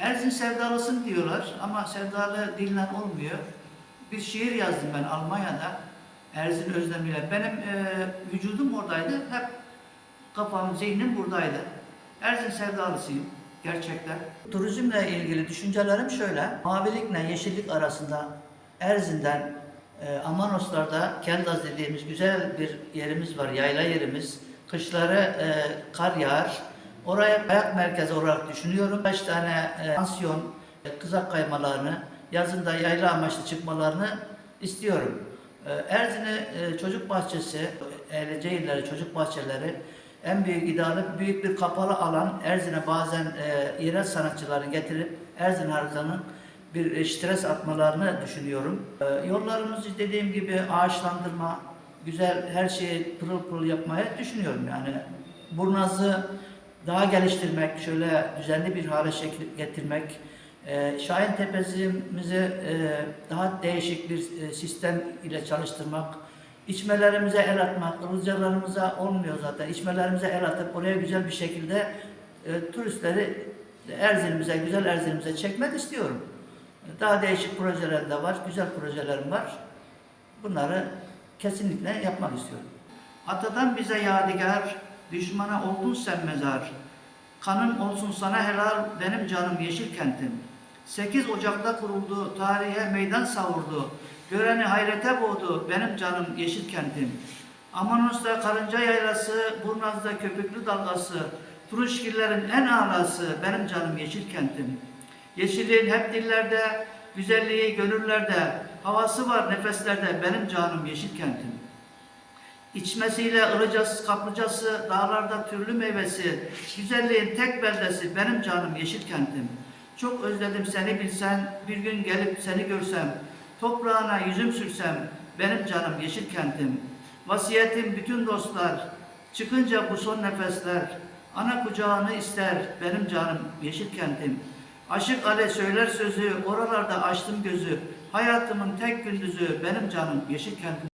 Erzin sevdalısın diyorlar ama sevdalı dille olmuyor. Bir şiir yazdım ben Almanya'da. Erzin özlemiyle. Benim e, vücudum oradaydı. Hep kafam, zihnim buradaydı. Erzin sevdalısıyım gerçekten. Turizmle ilgili düşüncelerim şöyle. Mavilikle yeşillik arasında Erzin'den e, Amanoslar'da Kendaz dediğimiz güzel bir yerimiz var, yayla yerimiz. Kışları e, kar yağar. Oraya kayak merkezi olarak düşünüyorum. Kaç tane e, pansiyon, e, kızak kaymalarını, yazında yayla amaçlı çıkmalarını istiyorum. E, Erzin'e e, çocuk bahçesi, Eğlece çocuk bahçeleri en büyük idealı büyük bir kapalı alan. Erzin'e bazen e, yerel sanatçıları getirip Erzin haritanın bir e, stres atmalarını düşünüyorum. E, yollarımızı dediğim gibi ağaçlandırma, güzel her şeyi pırıl pırıl yapmaya düşünüyorum yani. Burnazı daha geliştirmek, şöyle düzenli bir hale şekil getirmek, e, Şahin Tepesi'mizi e, daha değişik bir e, sistem ile çalıştırmak, içmelerimize el atmak, ılıcalarımıza olmuyor zaten. İçmelerimize el atıp oraya güzel bir şekilde turistleri Erzin'imize, güzel Erzin'imize çekmek istiyorum. Daha değişik projeler de var, güzel projelerim var. Bunları kesinlikle yapmak istiyorum. Atadan bize yadigar, düşmana oldun sen mezar. Kanın olsun sana helal, benim canım yeşil kentim. 8 Ocak'ta kuruldu, tarihe meydan savurdu. Göreni hayrete boğdu, benim canım yeşil kentim. Amanos'ta karınca yaylası, Burnaz'da köpüklü dalgası, Turuşgillerin en alası, benim canım yeşil kentim. Yeşilliğin hep dillerde, güzelliği gönüllerde, havası var nefeslerde, benim canım yeşil kentim. İçmesiyle ılıcası, kaplıcası, dağlarda türlü meyvesi, güzelliğin tek beldesi, benim canım yeşil kentim. Çok özledim seni bilsen, bir gün gelip seni görsem, toprağına yüzüm sürsem, benim canım yeşil kentim. Vasiyetim bütün dostlar, çıkınca bu son nefesler, ana kucağını ister, benim canım yeşil kentim. Aşık Ale söyler sözü, oralarda açtım gözü, hayatımın tek gündüzü, benim canım yeşil kentim.